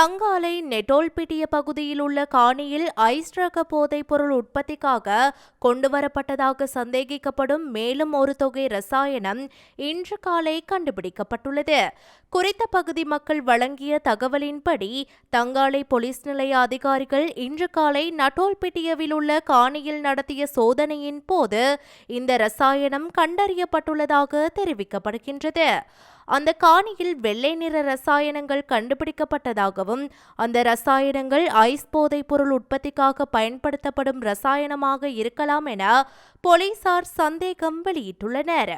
தங்காலை நெட்டோல்பிட்டிய பகுதியில் உள்ள காணியில் ஐஸ் ரக போதைப் பொருள் உற்பத்திக்காக கொண்டுவரப்பட்டதாக சந்தேகிக்கப்படும் மேலும் ஒரு தொகை ரசாயனம் இன்று காலை கண்டுபிடிக்கப்பட்டுள்ளது. குறித்த பகுதி மக்கள் வழங்கிய தகவலின்படி தங்காலை போலீஸ் நிலைய அதிகாரிகள் இன்று காலை நட்டோல்பிட்டியவில் உள்ள காணியில் நடத்திய சோதனையின் போது இந்த ரசாயனம் கண்டறியப்பட்டுள்ளதாக தெரிவிக்கப்படுகின்றது. அந்த காணியில் வெள்ளை நிற ரசாயனங்கள் கண்டுபிடிக்கப்பட்டதாகவும் அந்த ரசாயனங்கள் ஐஸ் போதைப் பொருள் உற்பத்திக்காக பயன்படுத்தப்படும் ரசாயனமாக இருக்கலாம் என போலீசார் சந்தேகம் வெளியிட்டுள்ளனர்.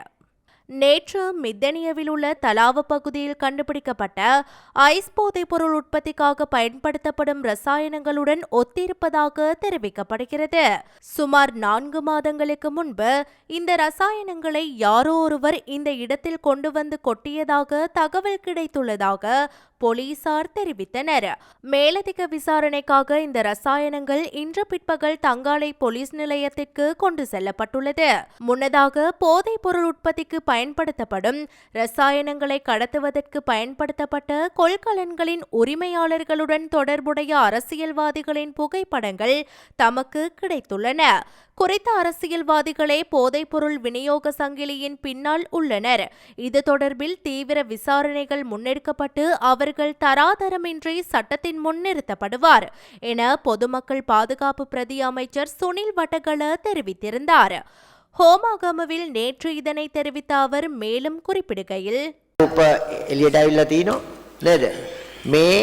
நேற்று மித்தனியவில் உள்ள தலாவ பகுதியில் கண்டுபிடிக்கப்பட்ட ஐஸ் போதைப் பொருள் உற்பத்திக்காக பயன்படுத்தப்படும் ரசாயனங்களுடன் ஒத்திருப்பதாக தெரிவிக்கப்படுகிறது. சுமார் நான்கு மாதங்களுக்கு முன்பு இந்த ரசாயனங்களை யாரோ ஒருவர் இந்த இடத்தில் கொண்டு வந்து கொட்டியதாக தகவல் கிடைத்துள்ளதாக போலீசார் தெரிவித்தனர். மேலதிக விசாரணைக்காக இந்த ரசாயனங்கள் இன்று பிற்பகல் தங்காலை போலீஸ் நிலையத்திற்கு கொண்டு செல்லப்பட்டுள்ளது. முன்னதாக போதைப் பொருள் உற்பத்திக்கு பயன்படுத்தப்படும். ரசாயனங்களை கடத்துவதற்கு பயன்படுத்தப்பட்ட கொள்கலன்களின் உரிமையாளர்களுடன் தொடர்புடைய அரசியல்வாதிகளின் புகைப்படங்கள் தமக்கு கிடைத்துள்ளன. குறித்த அரசியல்வாதிகளே போதைப்பொருள் விநியோக சங்கிலியின் பின்னால் உள்ளனர். இது தொடர்பில் தீவிர விசாரணைகள் முன்னெடுக்கப்பட்டு அவர்கள் தராதரமின்றி சட்டத்தின் முன் நிறுத்தப்படுவார் என பொதுமக்கள் பாதுகாப்பு பிரதி அமைச்சர் சுனில் வட்டகள தெரிவித்திருந்தார். ஹோமாகமவில் நேற்று இதனை தெரிவித்த அவர் மேலும் குறிப்பிடுகையில் රූප එලියට ඇවිල්ලා තිනවා නේද මේ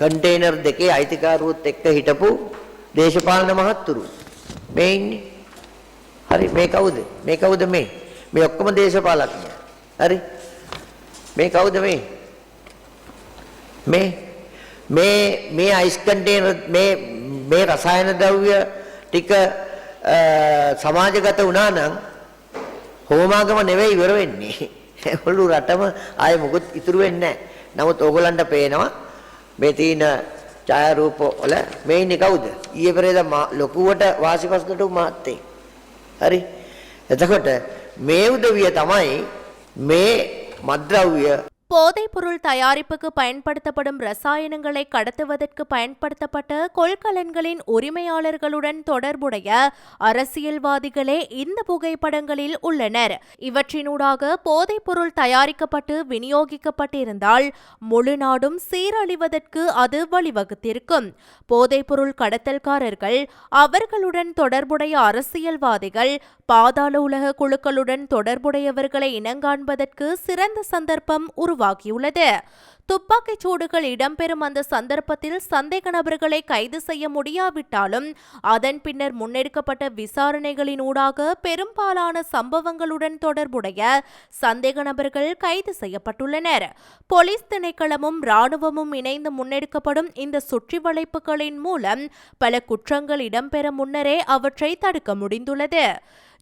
කන්ටේනර් දෙකේ අයිතිකාරුවත් එක්ක හිටපු දේශපාලන මහත්තුරු මේ ඉන්නේ හරි මේ කවුද මේ කවුද මේ මේ ඔක්කොම දේශපාලඥයා හරි මේ කවුද මේ මේ මේ මේ අයිස් කන්ටේනර් මේ මේ රසායන ද්‍රව්‍ය ටික අ, සමාජගත වුණා නම් හෝමාගම නෙවෙයි ඉවර වෙන්නේ. ඒගොල්ලෝ රටම ආයේ මොකුත් ඉතුරු වෙන්නේ නැහැ. නමුත් ඕගොල්ලන්ට පේනවා මේ තියෙන ඡායාරූප වල මේ ඉන්නේ කවුද? ඊයේ පෙරේද මා- ලොකුවට වාසිපස්කට මහත්තේ. හරි. එතකොට මේ උදවිය තමයි මේ මද්ද්‍රව්‍ය போதைப்பொருள் தயாரிப்புக்கு பயன்படுத்தப்படும் ரசாயனங்களை கடத்துவதற்கு பயன்படுத்தப்பட்ட கொள்கலன்களின் உரிமையாளர்களுடன் தொடர்புடைய அரசியல்வாதிகளே இந்த புகைப்படங்களில் உள்ளனர். இவற்றினூடாக போதைப்பொருள் தயாரிக்கப்பட்டு விநியோகிக்கப்பட்டிருந்தால் முழு நாடும் சீரழிவதற்கு அது வழிவகுத்திருக்கும். போதைப்பொருள் கடத்தல்காரர்கள் அவர்களுடன் தொடர்புடைய அரசியல்வாதிகள் பாதாள உலக குழுக்களுடன் தொடர்புடையவர்களை இனங்காண்பதற்கு சிறந்த சந்தர்ப்பம் உருவாகியுள்ளது. துப்பாக்கிச் சூடுகள் இடம்பெறும் அந்த சந்தர்ப்பத்தில் சந்தேக நபர்களை கைது செய்ய முடியாவிட்டாலும் அதன் பின்னர் முன்னெடுக்கப்பட்ட விசாரணைகளின் ஊடாக பெரும்பாலான சம்பவங்களுடன் தொடர்புடைய சந்தேக நபர்கள் கைது செய்யப்பட்டுள்ளனர். போலீஸ் திணைக்களமும் ராணுவமும் இணைந்து முன்னெடுக்கப்படும் இந்த சுற்றி வளைப்புகளின் மூலம் பல குற்றங்கள் இடம்பெற முன்னரே அவற்றை தடுக்க முடிந்துள்ளது.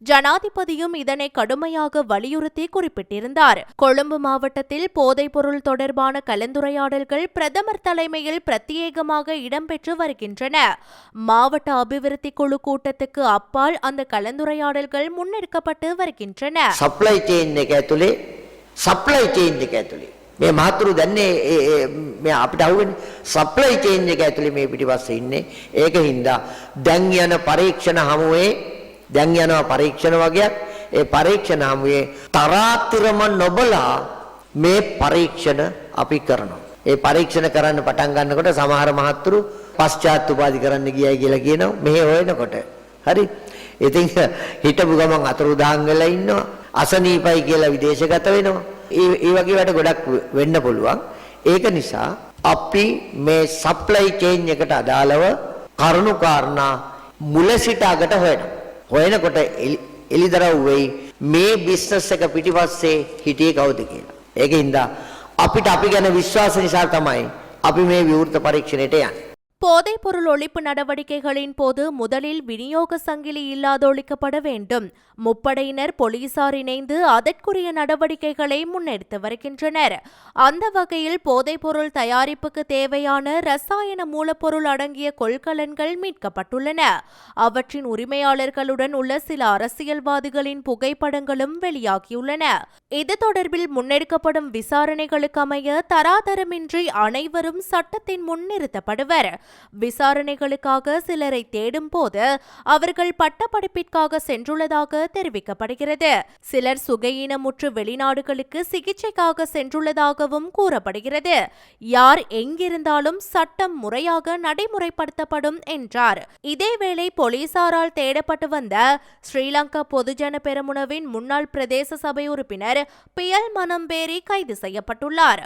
ஜனாதிபதியும் இதனை கடுமையாக வலியுறுத்தி குறிப்பிட்டிருந்தார் கொழும்பு மாவட்டத்தில் போதைப்பொருள் தொடர்பான கலந்துரையாடல்கள் பிரதமர் தலைமையில் பிரத்யேகமாக இடம்பெற்று வருகின்றன மாவட்ட அபிவிருத்தி குழு கூட்டத்துக்கு அப்பால் அந்த கலந்துரையாடல்கள் முன்னெடுக்கப்பட்டு வருகின்றன සප්ලයි චේන් එක ඇතුලේ සප්ලයි චේන් එක ඇතුලේ මේ මහතුරු දන්නේ ඒ- ඒ- මේ අපිට අහුවෙන්නේ සප්ලයි චේන් එක ඇතුලේ මේ පිටිපස්සේ ඉන්නේ ඒක හින්දා දැන් යන පරීක්ෂණ හමුවේ දැන් යනවා පරීක්ෂණ වගේක්. ඒ පරීක්ෂණ හමුවේ තරාතිරම නොබලා මේ පරීක්ෂණ අපි කරනවා. ඒ පරීක්ෂණ කරන්න පටන් ගන්නකොට සමහර මහත්තුරු පශ්චාත් උපාධි කරන්න ගියයි කියලා කියනවා. මෙහෙ හොයනකොට. හරි? ඉතින් හිටපු ගමන් අතුරුදහන් වෙලා ඉන්නවා. අසනීපයි කියලා විදේශගත වෙනවා. ඒ ඒ වගේ වැඩ ගොඩක් වෙන්න පුළුවන්. ඒක නිසා අපි මේ සප්ලයි චේන් එකට අදාළව කරුණු කාරණා මුල සිට අගට හොයනවා. හොයනකොට එලි- එළිදරව් වෙයි. මේ බිස්නස් එක පිටිපස්සේ හිටියේ කවුද කියලා. ඒකින්ද අපිට අපි ගැන විශ්වාස නිසා තමයි අපි මේ විවෘත පරීක්ෂණයට යන්නේ. போதைப்பொருள் ஒழிப்பு நடவடிக்கைகளின் போது முதலில் விநியோக சங்கிலி இல்லாதொழிக்கப்பட வேண்டும். முப்படையினர் போலீசார் இணைந்து அதற்குரிய நடவடிக்கைகளை முன்னெடுத்து வருகின்றனர். அந்த வகையில் போதைப்பொருள் தயாரிப்புக்கு தேவையான ரசாயன மூலப்பொருள் அடங்கிய கொள்கலன்கள் மீட்கப்பட்டுள்ளன. அவற்றின் உரிமையாளர்களுடன் உள்ள சில அரசியல்வாதிகளின் புகைப்படங்களும் வெளியாகியுள்ளன. இது தொடர்பில் முன்னெடுக்கப்படும் விசாரணைகளுக்கமைய தராதரமின்றி அனைவரும் சட்டத்தின் முன் நிறுத்தப்படுவர். விசாரணைகளுக்காக சிலரை தேடும் போது அவர்கள் பட்டப்படிப்பிற்காக சென்றுள்ளதாக தெரிவிக்கப்படுகிறது. சிலர் சுகையினமுற்று வெளிநாடுகளுக்கு சிகிச்சைக்காக சென்றுள்ளதாகவும் கூறப்படுகிறது. யார் எங்கிருந்தாலும் சட்டம் முறையாக நடைமுறைப்படுத்தப்படும் என்றார். இதேவேளை போலீசாரால் தேடப்பட்டு வந்த ஸ்ரீலங்கா பொதுஜன பெரமுனவின் முன்னாள் பிரதேச சபை உறுப்பினர் பியல் மனம்பேரி கைது செய்யப்பட்டுள்ளார்.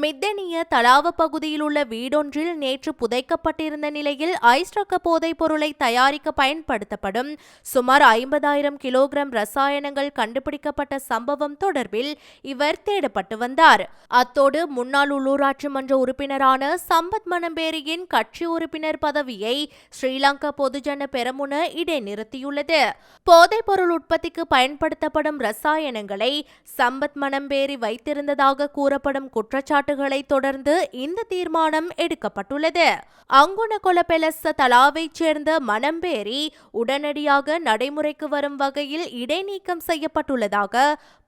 மித்தனிய தலாவ பகுதியில் உள்ள வீடொன்றில் நேற்று புதைக்கப்பட்டிருந்த நிலையில் ஐஸ்ரக்க போதைப் பொருளை தயாரிக்க பயன்படுத்தப்படும் சுமார் ஐம்பதாயிரம் கிலோகிராம் ரசாயனங்கள் கண்டுபிடிக்கப்பட்ட சம்பவம் தொடர்பில் இவர் தேடப்பட்டு வந்தார். அத்தோடு முன்னாள் உள்ளூராட்சி மன்ற உறுப்பினரான சம்பத் மணம்பேரியின் கட்சி உறுப்பினர் பதவியை ஸ்ரீலங்கா பொதுஜன பெரமுன இடைநிறுத்தியுள்ளது. போதைப் பொருள் உற்பத்திக்கு பயன்படுத்தப்படும் ரசாயனங்களை சம்பத் மனம்பேரி வைத்திருந்ததாக கூறப்படும் குற்றச்சாட்டு குற்றச்சாட்டுகளை தொடர்ந்து இந்த தீர்மானம் எடுக்கப்பட்டுள்ளது. அங்குண கொலபெலச தலாவைச் சேர்ந்த மனம்பேரி உடனடியாக நடைமுறைக்கு வரும் வகையில் இடைநீக்கம் செய்யப்பட்டுள்ளதாக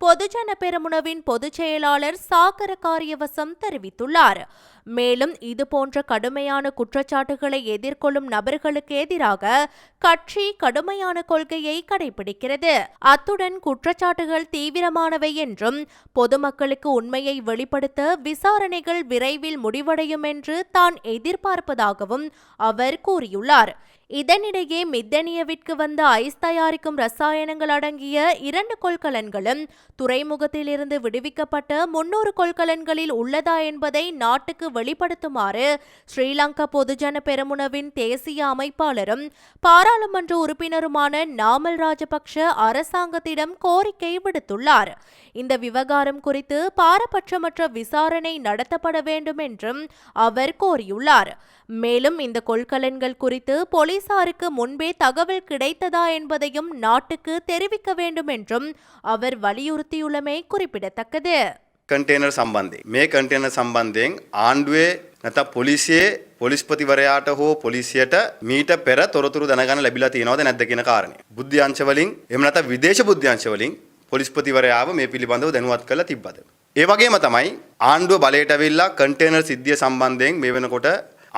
பொதுஜன பெருமுனவின் பொதுச் செயலாளர் சாகர காரியவசம் தெரிவித்துள்ளார். மேலும் இதுபோன்ற கடுமையான குற்றச்சாட்டுகளை எதிர்கொள்ளும் நபர்களுக்கு எதிராக கட்சி கடுமையான கொள்கையை கடைபிடிக்கிறது. அத்துடன் குற்றச்சாட்டுகள் தீவிரமானவை என்றும் பொதுமக்களுக்கு உண்மையை வெளிப்படுத்த விசாரணைகள் விரைவில் முடிவடையும் என்று தான் எதிர்பார்ப்பதாகவும் அவர் கூறியுள்ளார். இதனிடையே மித்தனியவிற்கு வந்த ஐஸ் தயாரிக்கும் ரசாயனங்கள் அடங்கிய இரண்டு கொள்கலன்களும் துறைமுகத்திலிருந்து விடுவிக்கப்பட்ட முன்னூறு கொள்கலன்களில் உள்ளதா என்பதை நாட்டுக்கு வெளிப்படுத்துமாறு ஸ்ரீலங்கா பொதுஜன பெரமுனவின் தேசிய அமைப்பாளரும் பாராளுமன்ற உறுப்பினருமான நாமல் ராஜபக்ஷ அரசாங்கத்திடம் கோரிக்கை விடுத்துள்ளார். இந்த விவகாரம் குறித்து பாரபட்சமற்ற விசாரணை நடத்தப்பட வேண்டும் என்றும் அவர் கோரியுள்ளார் மேலும் இந்த கொள்கலன்கள் குறித்து போலீசாருக்கு முன்பே தகவல் கிடைத்ததா என்பதையும் நாட்டுக்கு தெரிவிக்க வேண்டும் என்றும் அவர் வலியுறுத்தியுள்ளமை குறிப்பிடத்தக்கது කන්ටේනර් සම්බන්ධය. මේ කන්ටේනර් සම්බන්ධයෙන් ආණ්ඩුවේ නැත පොලිසියේ පොලිස්පතිවරයාට හෝ පොලිසියට මීට පෙර තොරතුරු දැනගන්න ලැබිලා තියෙනවද නැද්ද කියන කාරණය. බුද්ධ්‍යංශ වලින් එහෙම නැත්නම් විදේශ බුද්ධ්‍යංශ වලින් පොලිස්පතිවරයාව මේ පිළිබඳව දැනුවත් කරලා තිබ්බද. ඒ වගේම තමයි ආණ්ඩුව බලයට ඇවිල්ලා කන්ටේනර් සිද්ධිය සම්බන්ධයෙන් මේ වෙනකොට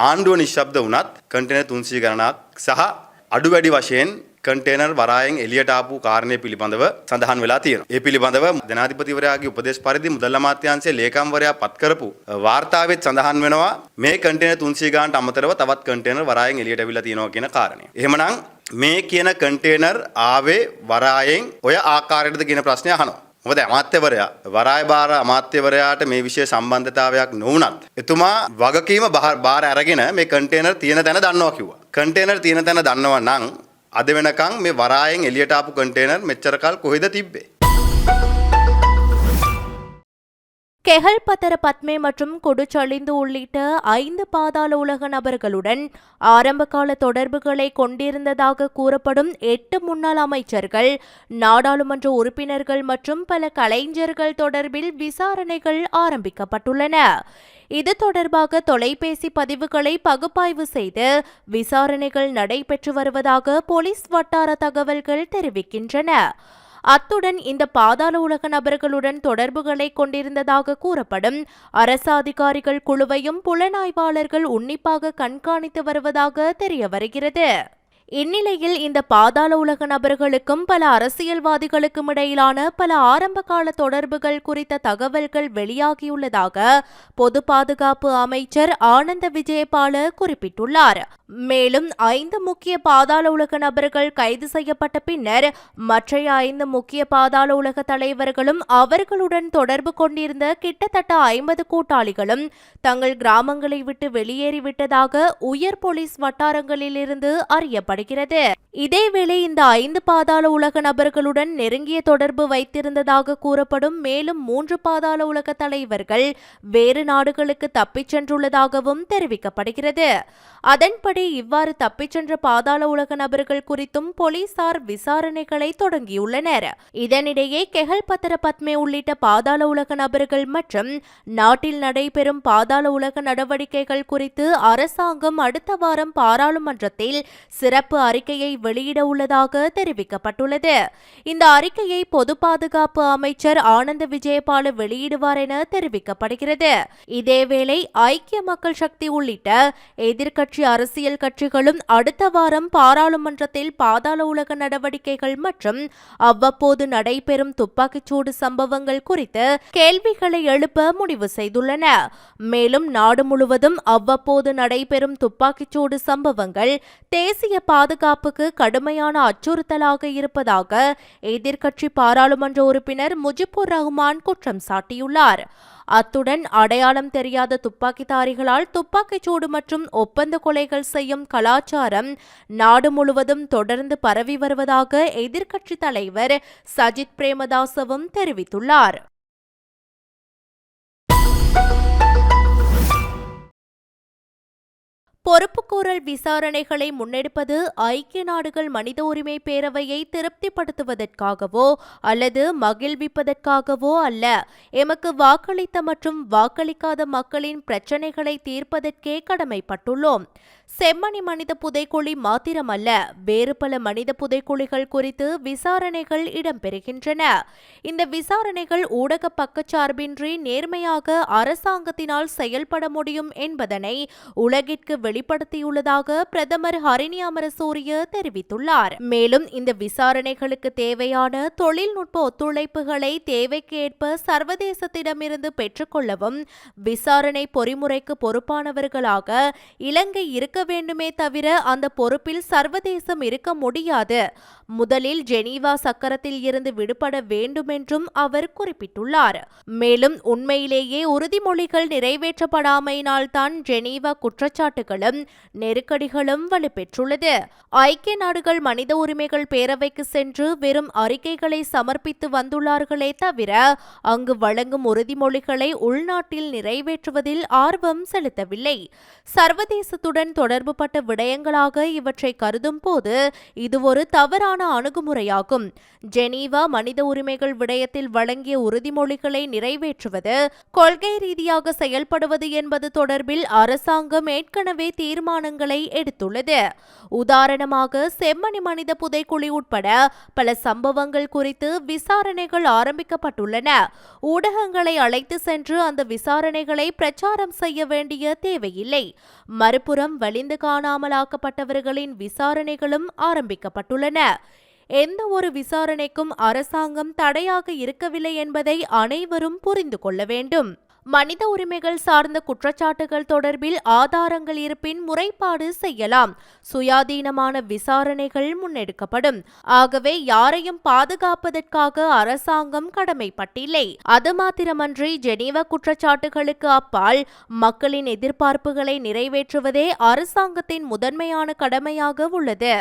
ආණ්ඩුව නිශ්ශබ්ද වුණත් කන්ටේනර් 300 ගණනක් සහ අඩු වැඩි වශයෙන් කන්ටේනර් වරායෙන් එළියට ආපු කාරණය පිළිබඳව සඳහන් වෙලා තියෙනවා. ඒ පිළිබඳව ජනාධිපතිවරයාගේ උපදේශ පරිදි මුදල් අමාත්‍යාංශයේ ලේකම්වරයා පත් කරපු වාර්තාවෙත් සඳහන් වෙනවා මේ කන්ටේනර් 300 ගානට අමතරව තවත් කන්ටේනර් වරායෙන් එළියට ඇවිල්ලා තියෙනවා කියන කාරණය. එහෙමනම් මේ කියන කන්ටේනර් ආවේ වරායෙන් ඔය ආකාරයටද කියන ප්‍රශ්නය අහනවා. මොකද අමාත්‍යවරයා වරාය භාර අමාත්‍යවරයාට මේ විෂය සම්බන්ධතාවයක් නොවුනත් එතුමා වගකීම බහ- බාර අරගෙන මේ කන්ටේනර් තියෙන තැන දන්නවා කිව්වා. කන්ටේනර් තියෙන තැන දන්නවා නම් අද වෙනකන් මේ වරායෙන් එළියට ආපු කන්ටේනර් මෙච්චර කල් කොහෙද තිබ්බේ? கெஹல்பத்தர பத்மே மற்றும் குடுச்சழிந்து உள்ளிட்ட ஐந்து பாதாள உலக நபர்களுடன் ஆரம்பகால தொடர்புகளை கொண்டிருந்ததாக கூறப்படும் எட்டு முன்னாள் அமைச்சர்கள் நாடாளுமன்ற உறுப்பினர்கள் மற்றும் பல கலைஞர்கள் தொடர்பில் விசாரணைகள் ஆரம்பிக்கப்பட்டுள்ளன இது தொடர்பாக தொலைபேசி பதிவுகளை பகுப்பாய்வு செய்து விசாரணைகள் நடைபெற்று வருவதாக போலீஸ் வட்டார தகவல்கள் தெரிவிக்கின்றன. அத்துடன் இந்த பாதாள உலக நபர்களுடன் தொடர்புகளை கொண்டிருந்ததாக கூறப்படும் அரசு அதிகாரிகள் குழுவையும் புலனாய்வாளர்கள் உன்னிப்பாக கண்காணித்து வருவதாக தெரிய வருகிறது. இந்நிலையில் இந்த பாதாள உலக நபர்களுக்கும் பல அரசியல்வாதிகளுக்கும் இடையிலான பல ஆரம்பகால தொடர்புகள் குறித்த தகவல்கள் வெளியாகியுள்ளதாக பொது பாதுகாப்பு அமைச்சர் ஆனந்த விஜயபால குறிப்பிட்டுள்ளார். மேலும் ஐந்து முக்கிய பாதாள உலக நபர்கள் கைது செய்யப்பட்ட பின்னர் மற்றைய ஐந்து முக்கிய பாதாள உலக தலைவர்களும் அவர்களுடன் தொடர்பு கொண்டிருந்த கிட்டத்தட்ட ஐம்பது கூட்டாளிகளும் தங்கள் கிராமங்களை விட்டு வெளியேறிவிட்டதாக உயர் போலீஸ் வட்டாரங்களிலிருந்து அறியப்படுகிறது இதேவேளை இந்த ஐந்து பாதாள உலக நபர்களுடன் நெருங்கிய தொடர்பு வைத்திருந்ததாக கூறப்படும் மேலும் மூன்று பாதாள உலக தலைவர்கள் வேறு நாடுகளுக்கு தப்பிச் சென்றுள்ளதாகவும் தெரிவிக்கப்படுகிறது. அதன்படி இவ்வாறு தப்பிச் சென்ற பாதாள உலக நபர்கள் குறித்தும் போலீசார் விசாரணைகளை தொடங்கியுள்ளனர். இதனிடையே கெஹல் பத்திர பத்மே உள்ளிட்ட பாதாள உலக நபர்கள் மற்றும் நாட்டில் நடைபெறும் பாதாள உலக நடவடிக்கைகள் குறித்து அரசாங்கம் அடுத்த வாரம் பாராளுமன்றத்தில் சிறப்பு அறிக்கையை வெளியிட உள்ளதாக தெரிவிக்கப்பட்டுள்ளது. இந்த அறிக்கையை பொது பாதுகாப்பு அமைச்சர் ஆனந்த விஜயபால வெளியிடுவார் என தெரிவிக்கப்படுகிறது. இதேவேளை ஐக்கிய மக்கள் சக்தி உள்ளிட்ட எதிர்க்கட்சி அரசியல் கட்சிகளும் அடுத்த வாரம் பாராளுமன்றத்தில் பாதாள உலக நடவடிக்கைகள் மற்றும் அவ்வப்போது நடைபெறும் துப்பாக்கிச்சூடு சம்பவங்கள் குறித்து கேள்விகளை எழுப்ப முடிவு செய்துள்ளன. மேலும் நாடு முழுவதும் அவ்வப்போது நடைபெறும் துப்பாக்கிச்சூடு சம்பவங்கள் தேசிய பாதுகாப்புக்கு கடுமையான அச்சுறுத்தலாக இருப்பதாக எதிர்க்கட்சி பாராளுமன்ற உறுப்பினர் முஜிபுர் ரஹ்மான் குற்றம் சாட்டியுள்ளார். அத்துடன் அடையாளம் தெரியாத துப்பாக்கிதாரிகளால் துப்பாக்கிச்சூடு மற்றும் ஒப்பந்த கொலைகள் செய்யும் கலாச்சாரம் நாடு முழுவதும் தொடர்ந்து பரவி வருவதாக எதிர்க்கட்சித் தலைவர் சஜித் பிரேமதாசவும் தெரிவித்துள்ளார். பொறுப்புக்கூறல் விசாரணைகளை முன்னெடுப்பது ஐக்கிய நாடுகள் மனித உரிமை பேரவையை திருப்திப்படுத்துவதற்காகவோ அல்லது மகிழ்விப்பதற்காகவோ அல்ல. எமக்கு வாக்களித்த மற்றும் வாக்களிக்காத மக்களின் பிரச்சினைகளை தீர்ப்பதற்கே கடமைப்பட்டுள்ளோம். செம்மணி மனித புதைக்குழி மாத்திரமல்ல வேறு பல மனித புதைக்குழிகள் குறித்து விசாரணைகள் இடம்பெறுகின்றன. இந்த விசாரணைகள் ஊடக பக்கச்சார்பின்றி நேர்மையாக அரசாங்கத்தினால் செயல்பட முடியும் என்பதனை உலகிற்கு வெளிப்படுத்தியுள்ளதாக பிரதமர் ஹரிணி அமரசூரிய தெரிவித்துள்ளார். மேலும் இந்த விசாரணைகளுக்கு தேவையான தொழில்நுட்ப ஒத்துழைப்புகளை தேவைக்கேற்ப சர்வதேசத்திடமிருந்து பெற்றுக்கொள்ளவும் விசாரணை பொறிமுறைக்கு பொறுப்பானவர்களாக இலங்கை இருக்க வேண்டுமே தவிர அந்த பொறுப்பில் சர்வதேசம் இருக்க முடியாது. முதலில் ஜெனீவா சக்கரத்தில் இருந்து விடுபட வேண்டுமென்றும் அவர் குறிப்பிட்டுள்ளார். மேலும் உண்மையிலேயே உறுதிமொழிகள் நிறைவேற்றப்படாமையினால்தான் ஜெனீவா குற்றச்சாட்டுகளும் நெருக்கடிகளும் வலுப்பெற்றுள்ளது. ஐக்கிய நாடுகள் மனித உரிமைகள் பேரவைக்கு சென்று வெறும் அறிக்கைகளை சமர்ப்பித்து வந்துள்ளார்களே தவிர அங்கு வழங்கும் உறுதிமொழிகளை உள்நாட்டில் நிறைவேற்றுவதில் ஆர்வம் செலுத்தவில்லை. சர்வதேசத்துடன் தொடர்புபட்ட விடயங்களாக இவற்றை கருதும் போது இது ஒரு தவறான அணுகுமுறையாகும். ஜெனீவா மனித உரிமைகள் விடயத்தில் வழங்கிய உறுதிமொழிகளை நிறைவேற்றுவது கொள்கை ரீதியாக செயல்படுவது என்பது தொடர்பில் அரசாங்கம் ஏற்கனவே தீர்மானங்களை எடுத்துள்ளது. உதாரணமாக செம்மணி மனித புதைக்குழி உட்பட பல சம்பவங்கள் குறித்து விசாரணைகள் ஆரம்பிக்கப்பட்டுள்ளன. ஊடகங்களை அழைத்து சென்று அந்த விசாரணைகளை பிரச்சாரம் செய்ய வேண்டிய தேவையில்லை. மறுபுறம் வலிந்து காணாமலாக்கப்பட்டவர்களின் விசாரணைகளும் ஆரம்பிக்கப்பட்டுள்ளன. எந்த ஒரு விசாரணைக்கும் அரசாங்கம் தடையாக இருக்கவில்லை என்பதை அனைவரும் புரிந்து கொள்ள வேண்டும். மனித உரிமைகள் சார்ந்த குற்றச்சாட்டுகள் தொடர்பில் ஆதாரங்கள் இருப்பின் முறைப்பாடு செய்யலாம். சுயாதீனமான விசாரணைகள் முன்னெடுக்கப்படும். ஆகவே யாரையும் பாதுகாப்பதற்காக அரசாங்கம் கடமைப்பட்டில்லை. அது மாத்திரமன்றி ஜெனீவா குற்றச்சாட்டுகளுக்கு அப்பால் மக்களின் எதிர்பார்ப்புகளை நிறைவேற்றுவதே அரசாங்கத்தின் முதன்மையான கடமையாக உள்ளது.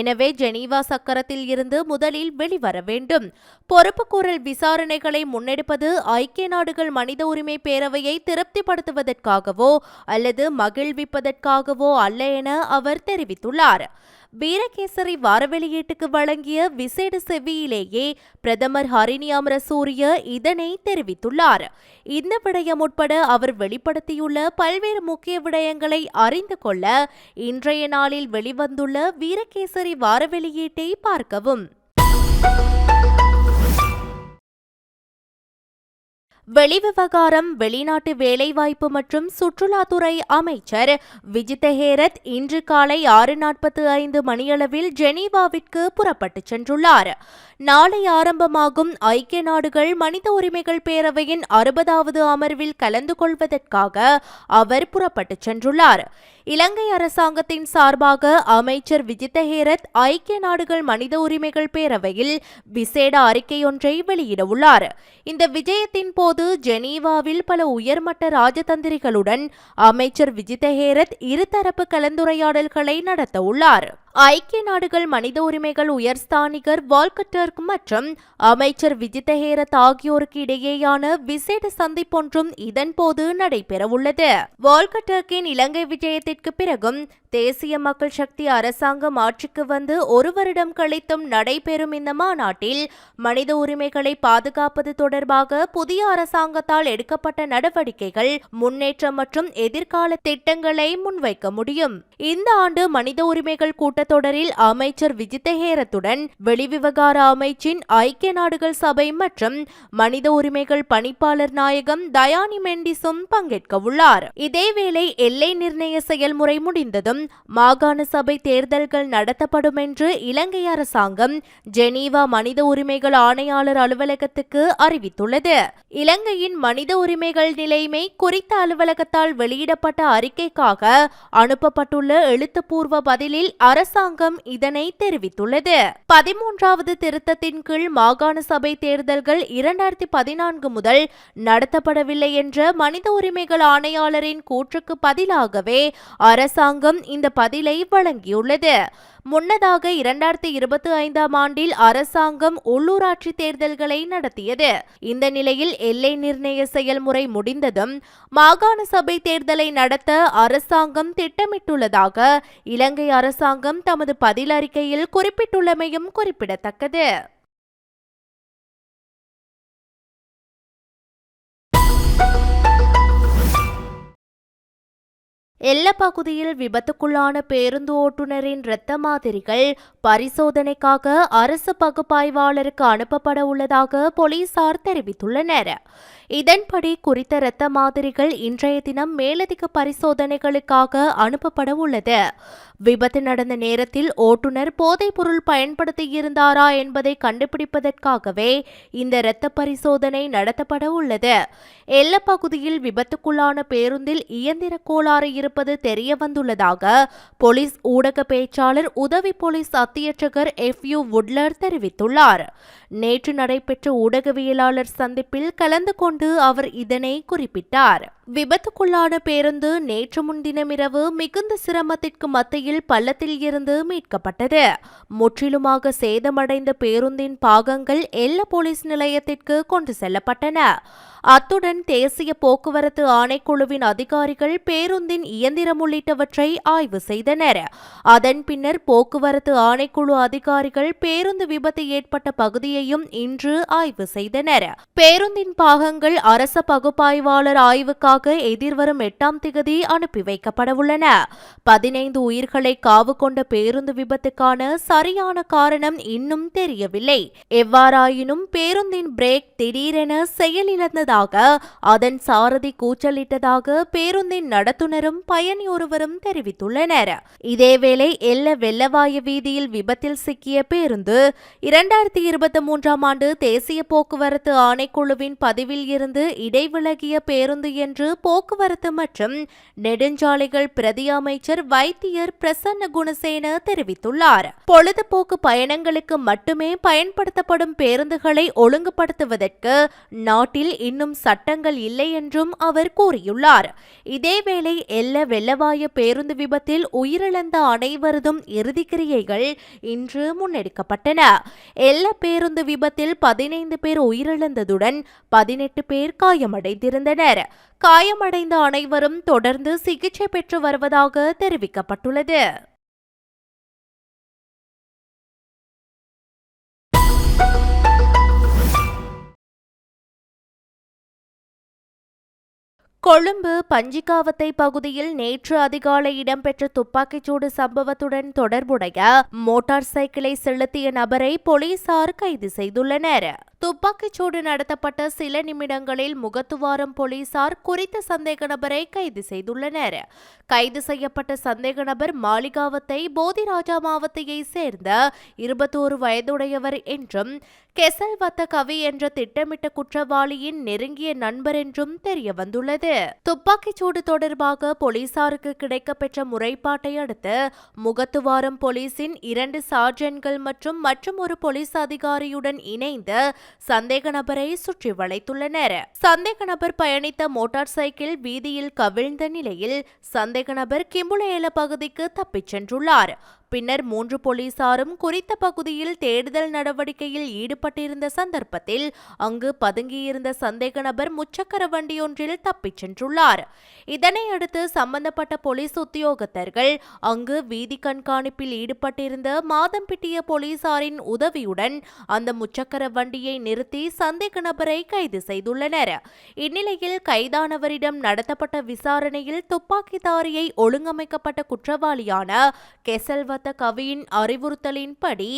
எனவே ஜெனீவா சக்கரத்தில் இருந்து முதலில் வெளிவர வேண்டும். பொறுப்புக்கூறல் விசாரணைகளை முன்னெடுப்பது ஐக்கிய நாடுகள் மனித உரிமை பேரவையை திருப்திப்படுத்துவதற்காகவோ அல்லது மகிழ்விப்பதற்காகவோ அல்ல என அவர் தெரிவித்துள்ளார். வீரகேசரி வார வெளியீட்டுக்கு வழங்கிய விசேட செவியிலேயே பிரதமர் ஹரிணி அமரசூரிய இதனை தெரிவித்துள்ளார். இந்த விடயம் உட்பட அவர் வெளிப்படுத்தியுள்ள பல்வேறு முக்கிய விடயங்களை அறிந்து கொள்ள இன்றைய நாளில் வெளிவந்துள்ள வீரகேசரி வார வெளியீட்டை பார்க்கவும். வெளிவிவகாரம் வெளிநாட்டு வேலைவாய்ப்பு மற்றும் சுற்றுலாத்துறை அமைச்சர் விஜித ஹேரத் இன்று காலை ஆறு நாற்பத்து ஐந்து மணியளவில் ஜெனீவாவிற்கு புறப்பட்டுச் சென்றுள்ளார். நாளை ஆரம்பமாகும் ஐக்கிய நாடுகள் மனித உரிமைகள் பேரவையின் அறுபதாவது அமர்வில் கலந்து கொள்வதற்காக அவர் புறப்பட்டுச் சென்றுள்ளார். இலங்கை அரசாங்கத்தின் சார்பாக அமைச்சர் விஜித ஹேரத் ஐக்கிய நாடுகள் மனித உரிமைகள் பேரவையில் விசேட அறிக்கையொன்றை வெளியிடவுள்ளார். இந்த விஜயத்தின் போது ஜெனீவாவில் பல உயர்மட்ட ராஜதந்திரிகளுடன் அமைச்சர் விஜித ஹேரத் இருதரப்பு கலந்துரையாடல்களை நடத்தவுள்ளார். ஐக்கிய நாடுகள் மனித உரிமைகள் உயர்ஸ்தானிகர் வால்கட்டர்க் மற்றும் அமைச்சர் விஜித ஹேரத் ஆகியோருக்கு இடையேயான விசேட சந்திப்பொன்றும் இதன்போது நடைபெறவுள்ளது. வால்கட்டர்க்கின் இலங்கை விஜயத்திற்கு பிறகும் தேசிய மக்கள் சக்தி அரசாங்கம் ஆட்சிக்கு வந்து ஒரு வருடம் கழித்தும் நடைபெறும் இந்த மாநாட்டில் மனித உரிமைகளை பாதுகாப்பது தொடர்பாக புதிய அரசாங்கத்தால் எடுக்கப்பட்ட நடவடிக்கைகள் முன்னேற்றம் மற்றும் எதிர்கால திட்டங்களை முன்வைக்க முடியும். இந்த ஆண்டு மனித உரிமைகள் கூட்டத்தொடரில் அமைச்சர் விஜிதஹேரத்துடன் வெளிவிவகார அமைச்சின் ஐக்கிய நாடுகள் சபை மற்றும் மனித உரிமைகள் பணிப்பாளர் நாயகம் தயானி மெண்டிஸும் பங்கேற்க உள்ளார் இதேவேளை எல்லை நிர்ணய செயல்முறை முடிந்ததும் மாகாண சபை தேர்தல்கள் நடத்தப்படும் என்று இலங்கை அரசாங்கம் ஜெனீவா மனித உரிமைகள் ஆணையாளர் அலுவலகத்துக்கு அறிவித்துள்ளது. இலங்கையின் மனித உரிமைகள் நிலைமை குறித்த அலுவலகத்தால் வெளியிடப்பட்ட அறிக்கைக்காக அனுப்பப்பட்டுள்ள எழுத்துப்பூர்வ பதிலில் அரசாங்கம் இதனை தெரிவித்துள்ளது. பதிமூன்றாவது திருத்தத்தின் கீழ் மாகாண சபை தேர்தல்கள் இரண்டாயிரத்தி பதினான்கு முதல் நடத்தப்படவில்லை என்ற மனித உரிமைகள் ஆணையாளரின் கூற்றுக்கு பதிலாகவே அரசாங்கம் இந்த பதிலை வழங்கியுள்ளது. முன்னதாக இரண்டாயிரத்தி இருபத்தி ஐந்தாம் ஆண்டில் அரசாங்கம் உள்ளூராட்சி தேர்தல்களை நடத்தியது. இந்த நிலையில் எல்லை நிர்ணய செயல்முறை முடிந்ததும் மாகாண சபை தேர்தலை நடத்த அரசாங்கம் திட்டமிட்டுள்ளதாக இலங்கை அரசாங்கம் தமது பதில் அறிக்கையில் குறிப்பிட்டுள்ளமையும் குறிப்பிடத்தக்கது. எல்லப்பகுதியில் விபத்துக்குள்ளான பேருந்து ஓட்டுநரின் இரத்த மாதிரிகள் பரிசோதனைக்காக அரசு பகுப்பாய்வாளருக்கு அனுப்பப்பட உள்ளதாக போலீசார் தெரிவித்துள்ளனர். இதன்படி குறித்த இரத்த மாதிரிகள் இன்றைய தினம் மேலதிக பரிசோதனைகளுக்காக அனுப்பப்பட உள்ளது. விபத்து நடந்த நேரத்தில் ஓட்டுநர் போதைப்பொருள் பயன்படுத்தியிருந்தாரா என்பதை கண்டுபிடிப்பதற்காகவே இந்த இரத்த பரிசோதனை நடத்தப்பட உள்ளது. எல்ல பகுதியில் விபத்துக்குள்ளான பேருந்தில் இயந்திர கோளாறு இருப்பது தெரிய வந்துள்ளதாக போலீஸ் ஊடக பேச்சாளர் உதவி போலீஸ் அத்தியட்சகர் எஃப் யூ வுட்லர் தெரிவித்துள்ளார். நேற்று நடைபெற்ற ஊடகவியலாளர் சந்திப்பில் கலந்து கொண்டு அவர் இதனை குறிப்பிட்டார். விபத்துக்குள்ளான பேருந்து நேற்று முன்தினமிரவு மிகுந்த சிரமத்திற்கு மத்தியில் பள்ளத்தில் இருந்து மீட்கப்பட்டது. முற்றிலுமாக சேதமடைந்த பேருந்தின் பாகங்கள் எல்ல போலீஸ் நிலையத்திற்கு கொண்டு செல்லப்பட்டன. அத்துடன் தேசிய போக்குவரத்து ஆணைக்குழுவின் அதிகாரிகள் பேருந்தின் இயந்திரம் உள்ளிட்டவற்றை ஆய்வு செய்தனர். அதன் பின்னர் போக்குவரத்து ஆணைக்குழு அதிகாரிகள் பேருந்து விபத்து ஏற்பட்ட பகுதியையும் இன்று ஆய்வு செய்தனர். பேருந்தின் பாகங்கள் அரச பகுப்பாய்வாளர் ஆய்வுக்காக எதிர்வரும் எட்டாம் திகதி அனுப்பி வைக்கப்படவுள்ளன. பதினைந்து உயிர்களை காவு கொண்ட பேருந்து விபத்துக்கான சரியான காரணம் இன்னும் தெரியவில்லை. எவ்வாறாயினும் பேருந்தின் பிரேக் திடீரென செயலிழந்ததாக அதன் சாரதி கூச்சலிட்டதாக பேருந்தின் நடத்துனரும் பயணி ஒருவரும் தெரிவித்துள்ளனர். இதேவேளை எல்ல வெள்ளவாய வீதியில் விபத்தில் சிக்கிய பேருந்து இரண்டாயிரத்தி இருபத்தி மூன்றாம் ஆண்டு தேசிய போக்குவரத்து ஆணைக்குழுவின் பதிவில் இருந்து இடைவிலகிய பேருந்து என்று போக்குவரத்து மற்றும் நெடுஞ்சாலைகள் பிரதி அமைச்சர் வைத்தியர் பிரசன்ன குணசேன தெரிவித்துள்ளார். பொழுதுபோக்கு பயணங்களுக்கு மட்டுமே பயன்படுத்தப்படும் பேருந்துகளை ஒழுங்குபடுத்துவதற்கு நாட்டில் இன்னும் சட்டங்கள் இல்லை என்றும் அவர் கூறியுள்ளார். இதேவேளை எல்ல வெள்ளவாய பேருந்து விபத்தில் உயிரிழந்த அனைவரதும் இறுதிக்கிரியைகள் இன்று முன்னெடுக்கப்பட்டன. எல்ல பேருந்து விபத்தில் பதினைந்து பேர் உயிரிழந்ததுடன் பதினெட்டு பேர் காயமடைந்திருந்தனர். காயமடைந்த அனைவரும் தொடர்ந்து சிகிச்சை பெற்று வருவதாக தெரிவிக்கப்பட்டுள்ளது. கொழும்பு பஞ்சிகாவத்தை பகுதியில் நேற்று அதிகாலை இடம்பெற்ற துப்பாக்கிச்சூடு சம்பவத்துடன் தொடர்புடைய மோட்டார் சைக்கிளை செலுத்திய நபரை போலீசார் கைது செய்துள்ளனர். துப்பாக்கிச்சூடு நடத்தப்பட்ட சில நிமிடங்களில் முகத்துவாரம் போலீசார் குறித்த சந்தேக நபரை கைது செய்துள்ளனர். கைது செய்யப்பட்ட சந்தேக நபர் மாளிகாவத்தை போதிராஜா மாவத்தையை சேர்ந்த இருபத்தோரு வயதுடையவர் என்றும் கெசல்வத்த கவி என்ற திட்டமிட்ட குற்றவாளியின் நெருங்கிய நண்பர் என்றும் தெரிய வந்துள்ளது துப்பாக்கிச்சூடு தொடர்பாக போலீசாருக்கு கிடைக்கப்பெற்ற முறைப்பாட்டை அடுத்து முகத்துவாரம் போலீசின் இரண்டு சார்ஜன்கள் மற்றும் மற்றும் ஒரு போலீஸ் அதிகாரியுடன் இணைந்து சந்தேக நபரை சுற்றி வளைத்துள்ளனர். சந்தேக நபர் பயணித்த மோட்டார் சைக்கிள் வீதியில் கவிழ்ந்த நிலையில் சந்தேக நபர் கிம்புளேல பகுதிக்கு தப்பிச் சென்றுள்ளார். பின்னர் மூன்று போலீசாரும் குறித்த பகுதியில் தேடுதல் நடவடிக்கையில் ஈடுபட்டிருந்த சந்தர்ப்பத்தில் அங்கு பதுங்கியிருந்த சந்தேக நபர் முச்சக்கர வண்டியொன்றில் தப்பிச் சென்றுள்ளார். இதனையடுத்து சம்பந்தப்பட்ட போலீஸ் உத்தியோகத்தர்கள் அங்கு வீதி கண்காணிப்பில் ஈடுபட்டிருந்த மாதம் பிட்டிய போலீசாரின் உதவியுடன் அந்த முச்சக்கர வண்டியை நிறுத்தி சந்தேக நபரை கைது செய்துள்ளனர். இந்நிலையில் கைதானவரிடம் நடத்தப்பட்ட விசாரணையில் துப்பாக்கிதாரியை ஒழுங்கமைக்கப்பட்ட குற்றவாளியான கெசல்வத்த கவியின் அறிவுறுத்தலின்படி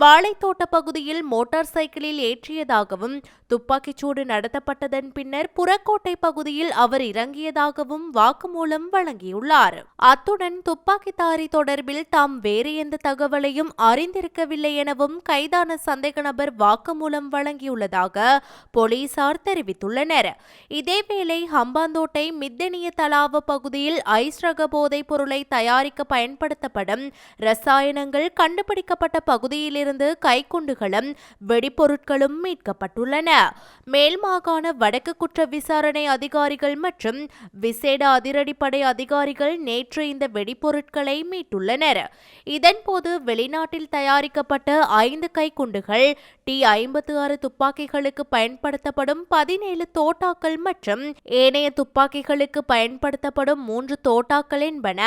வாழைத்தோட்ட பகுதியில் மோட்டார் சைக்கிளில் ஏற்றியதாகவும் துப்பாக்கிச்சூடு நடத்தப்பட்டதன் பின்னர் புறக்கோட்டை பகுதியில் அவர் இறங்கியதாகவும் வாக்குமூலம் வழங்கியுள்ளார். அத்துடன் துப்பாக்கிதாரி தொடர்பில் தாம் வேறு எந்த தகவலையும் அறிந்திருக்கவில்லை எனவும் கைதான சந்தேக நபர் வாக்குமூலம் வழங்கியுள்ளதாக போலீசார் தெரிவித்துள்ளனர். இதேவேளை ஹம்பாந்தோட்டை மித்தனிய தலாவ பகுதியில் ஐஸ் ரக போதைப் பொருளை தயாரிக்க பயன்படுத்தப்படும் ரசாயனங்கள் கண்டுபிடிக்கப்பட்ட பகுதியிலிருந்து கைக்குண்டுகளும் வெடிப்பொருட்களும் மீட்கப்பட்டுள்ளன. மேல் மாகாண வடக்கு குற்ற விசாரணை அதிகாரிகள் மற்றும் விசேட அதிரடிப்படை அதிகாரிகள் நேற்று இந்த வெடிப்பொருட்களை மீட்டுள்ளனர். இதன்போது வெளிநாட்டில் தயாரிக்கப்பட்ட ஐந்து கைக்குண்டுகள் டி ஐம்பத்து ஆறு துப்பாக்கிகளுக்கு பயன்படுத்தப்படும் பதினேழு தோட்டாக்கள் மற்றும் ஏனைய துப்பாக்கிகளுக்கு பயன்படுத்தப்படும் மூன்று தோட்டாக்கள் என்பன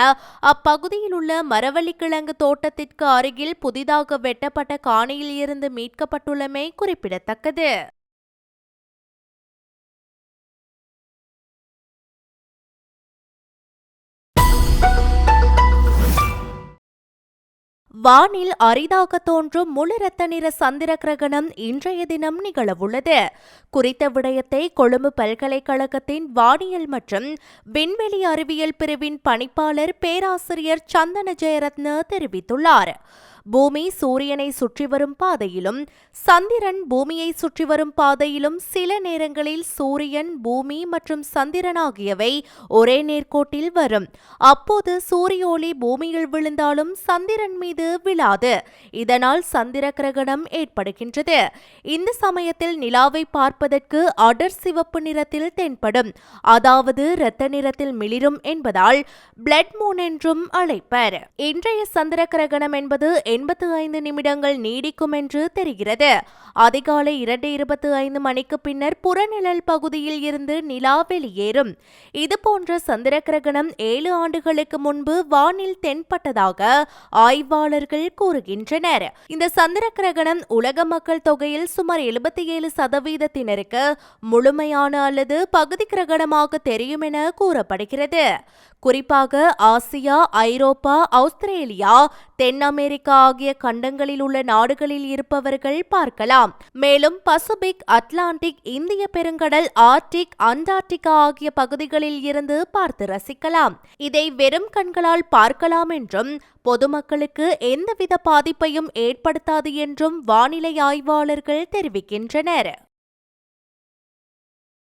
அப்பகுதியில் உள்ள மரவள்ளிக்கிழங்கு தோட்டத்திற்கு அருகில் புதிதாக வெட்டப்பட்ட காணியில் இருந்து மீட்கப்பட்டுள்ளமை குறிப்பிடத்தக்கது. வானில் அரிதாக தோன்றும் முழுரத்த நிற சந்திர கிரகணம் இன்றைய தினம் நிகழவுள்ளது. குறித்த விடயத்தை கொழும்பு பல்கலைக்கழகத்தின் வானியல் மற்றும் விண்வெளி அறிவியல் பிரிவின் பணிப்பாளர் பேராசிரியர் சந்தன ஜெயரத்ன தெரிவித்துள்ளார். பூமி சூரியனை சுற்றி வரும் பாதையிலும் சந்திரன் பூமியை சுற்றி வரும் பாதையிலும் சில நேரங்களில் சூரியன் பூமி மற்றும் சந்திரன் ஆகியவை ஒரே நேர்கோட்டில் வரும். அப்போது சூரிய ஒளி பூமியில் விழுந்தாலும் சந்திரன் மீது விழாது. இதனால் சந்திர கிரகணம் ஏற்படுகின்றது. இந்த சமயத்தில் நிலாவை பார்ப்பதற்கு அடர் சிவப்பு நிறத்தில் தென்படும். அதாவது இரத்த நிறத்தில் மிளிரும் என்பதால் பிளட் மூன் என்றும் அழைப்பர். இன்றைய சந்திர கிரகணம் என்பது எண்பத்து ஐந்து நிமிடங்கள் நீடிக்கும் என்று தெரிகிறது. அதிகாலை இரண்டு இருபத்து ஐந்து மணிக்கு பின்னர் புறநிழல் பகுதியில் இருந்து நிலா வெளியேறும். இதுபோன்ற சந்திர கிரகணம் ஏழு ஆண்டுகளுக்கு முன்பு வானில் தென்பட்டதாக ஆய்வாளர்கள் கூறுகின்றனர். இந்த சந்திர கிரகணம் உலக மக்கள் தொகையில் சுமார் எழுபத்தி ஏழு சதவீதத்தினருக்கு முழுமையான அல்லது பகுதி கிரகணமாக தெரியும் என கூறப்படுகிறது. குறிப்பாக ஆசியா ஐரோப்பா ஆஸ்திரேலியா தென் அமெரிக்கா ஆகிய கண்டங்களில் உள்ள நாடுகளில் இருப்பவர்கள் பார்க்கலாம். மேலும் பசிபிக் அட்லாண்டிக் இந்திய பெருங்கடல் ஆர்டிக் அண்டார்டிகா ஆகிய பகுதிகளில் இருந்து பார்த்து ரசிக்கலாம். இதை வெறும் கண்களால் பார்க்கலாம் என்றும் பொதுமக்களுக்கு எந்தவித பாதிப்பையும் ஏற்படுத்தாது என்றும் வானிலை ஆய்வாளர்கள் தெரிவிக்கின்றனர்.